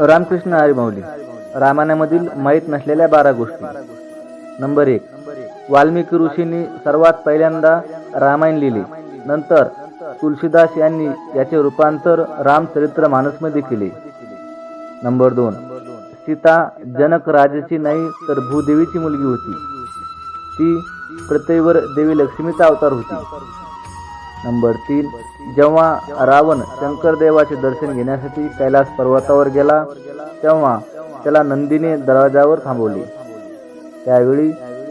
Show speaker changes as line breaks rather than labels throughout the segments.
रामकृष्ण हरिमाऊली. रामायणामधील माहीत नसलेल्या बारा गोष्टी. नंबर एक. वाल्मिकी ऋषींनी सर्वात पहिल्यांदा रामायण लिहिले. नंतर तुलसीदास यांनी याचे रूपांतर रामचरित्र मानसमध्ये केले. नंबर दोन. सीता जनक राजाची नाही तर भूदेवीची मुलगी होती. ती पृथ्वीवर देवी लक्ष्मीचा अवतार होती. नंबर तीन जेव्हा रावण शंकर देवाचे दर्शन घेण्यासाठी कैलास पर्वतावर गेला तेव्हा त्याला नंदीने दरवाजावर थांबवले. त्यावेळी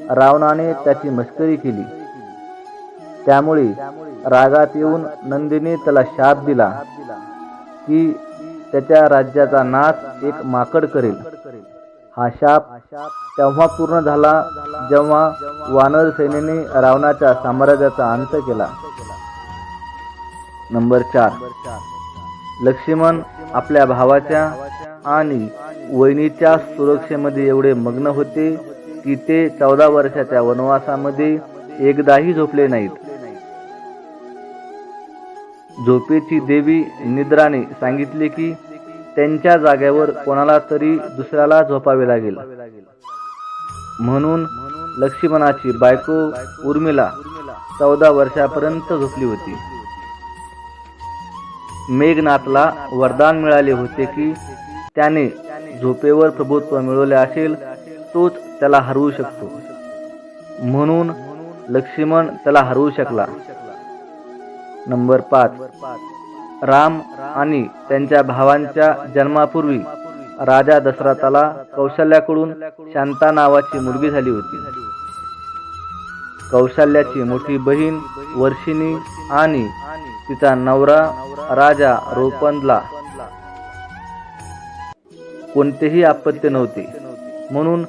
रावणाने त्याची मस्करी केली. त्यामुळे रागात येऊन नंदीने त्याला शाप दिला की त्याच्या राज्याचा नाश एक माकड करेल. हा शाप तेव्हा पूर्ण झाला जेव्हा वानर सेनेने रावणाच्या साम्राज्याचा अंत केला. नंबर चार. लक्ष्मण आपल्या भावाच्या आणि वहिनीच्या सुरक्षेमध्ये एवढे मग्न होते की ते चौदा वर्षाच्या वनवासामध्ये एकदाही झोपले नाहीत. झोपेची देवी निद्राने सांगितले की त्यांच्या जागेवर कोणाला तरी दुसऱ्याला झोपावे लागेल. म्हणून लक्ष्मणाची बायको उर्मिला चौदा वर्षापर्यंत झोपली होती. मेघनाथला वरदान मिळाले होते की त्याने झोपेवर प्रभुत्व मिळवले असेल तोच त्याला हरवू शकतो. म्हणून लक्ष्मण त्याला हरवू शकला. नंबर पाच. राम आणि त्यांच्या भावांच्या जन्मापूर्वी राजा दशरथाला कौशल्याकडून शांता नावाची मुलगी झाली होती. कौशल्याची मोठी बहीण वर्षिणी आणि तिचा नवरा राजा रोपनला कोणतेही आपत्ती नव्हते. म्हणून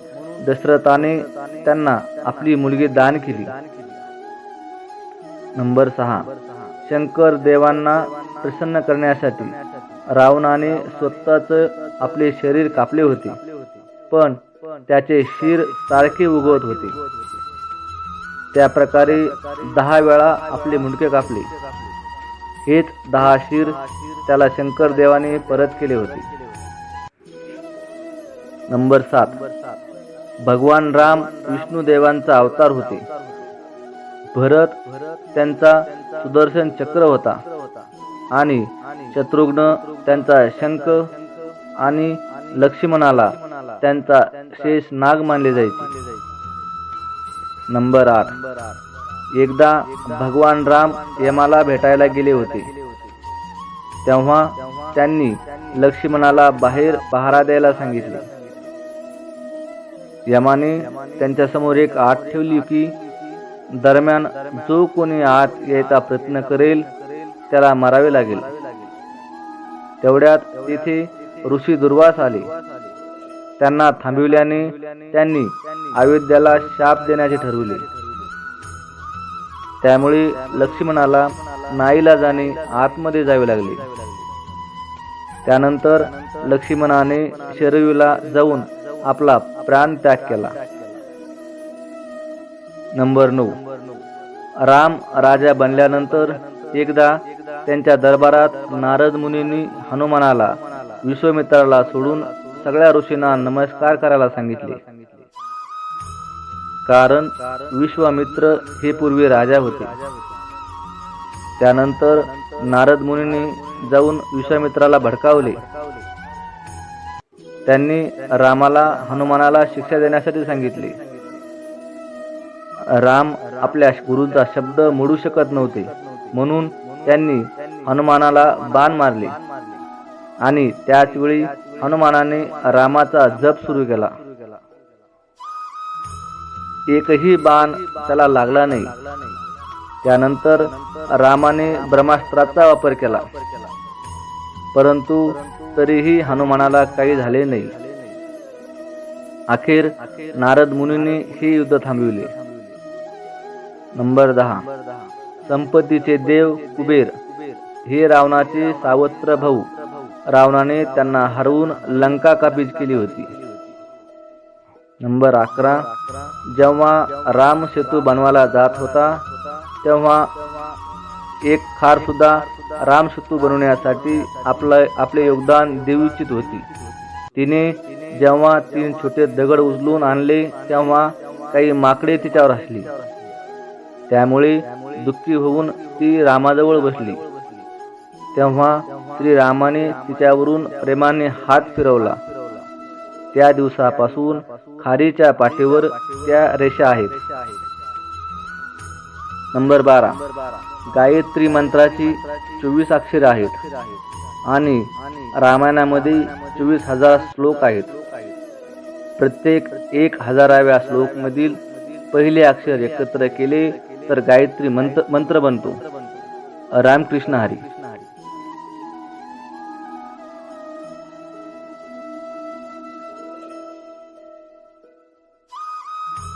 दशरथाने त्यांना आपली मुलगी दान केली. नंबर सहा. शंकर देवांना प्रसन्न करण्यासाठी रावणाने स्वतःच आपले शरीर कापले होते. पण त्याचे शिर सारखे उगवत होते. त्या प्रकारे दहा वेळा आपले मुंडके कापले. हेच दहा शिर त्याला शंकर देवाने परत केले होते. नंबर सात. भगवान राम विष्णू देवांचा अवतार होते. भरत त्यांचा सुदर्शन चक्र होता आणि शत्रुघ्न त्यांचा शंख आणि लक्ष्मणाला त्यांचा शेष नाग मानले जायचे. नंबर आठ. एकदा भगवान राम यमाला भेटायला गेले होते. तेव्हा त्यांनी लक्ष्मणाला बाहेर पहारा द्यायला सांगितले. यमाने त्यांच्यासमोर एक आठ ठेवली की दरम्यान जो कोणी आत यायचा प्रयत्न करेल त्याला मारावे लागेल. तेवढ्यात तिथे ऋषी दुर्वास आले. त्यांना थांबविल्याने त्यांनी अयोध्याला शाप देण्याचे ठरविले. त्यामुळे लक्ष्मणाला नाईला जाणे आतमध्ये जावे लागले. त्यानंतर लक्ष्मणाने शरयूला जाऊन आपला प्राण त्याग केला. नंबर नऊ. राम राजा बनल्यानंतर एकदा त्यांच्या दरबारात नारद मुनींनी हनुमानाला विश्वमित्राला सोडून सगळ्या ऋषींना नमस्कार करायला सांगितले. कारण विश्वामित्र हे पूर्वी राजा होते. त्यानंतर नारद मुनींनी जाऊन विश्वामित्राला भडकावले. त्यांनी रामाला हनुमानाला शिक्षा देण्यासाठी सांगितले. राम आपल्या गुरुचा शब्द मोडू शकत नव्हते म्हणून त्यांनी हनुमानाला बाण मारले. आणि त्याच वेळी हनुमानाने रामाचा जप सुरू केला. एकही बाण त्याला लागला नाही. त्यानंतर रामाने ब्रह्मास्त्राचा वापर केला. परंतु तरीही हनुमानाला काही झाले नाही. अखेर नारद मुनींनी हे युद्ध थांबविले. नंबर दहा. संपत्तीचे देव कुबेर हे रावणाचे सावत्र भाऊ. रावणाने त्यांना हरवून लंका काबीज केली होती. नंबर अकरा. जेव्हा राम सेतू बनवायला जात होता तेव्हा एक खार सुद्धा रामशत्रू बनवण्यासाठी आपलं आपले योगदान देऊ इच्छित होती. तिने जेव्हा तीन छोटे दगड उचलून आणले तेव्हा काही माकडे तिच्यावर हसली. त्यामुळे दुःखी होऊन ती रामाजवळ बसली. तेव्हा श्रीरामाने तिच्यावरून प्रेमाने हात फिरवला. त्या दिवसापासून खारीच्या पाठीवर त्या रेषा आहेत. नंबर बारा. गायत्री मंत्राची चोवीस अक्षरे आहेत आणि रामायणामध्ये चोवीस हजार श्लोक आहेत. प्रत्येक एक हजाराव्या श्लोक मधील पहिले अक्षर एकत्र केले तर गायत्री मंत्र मंत्र बनतो. रामकृष्ण हरी.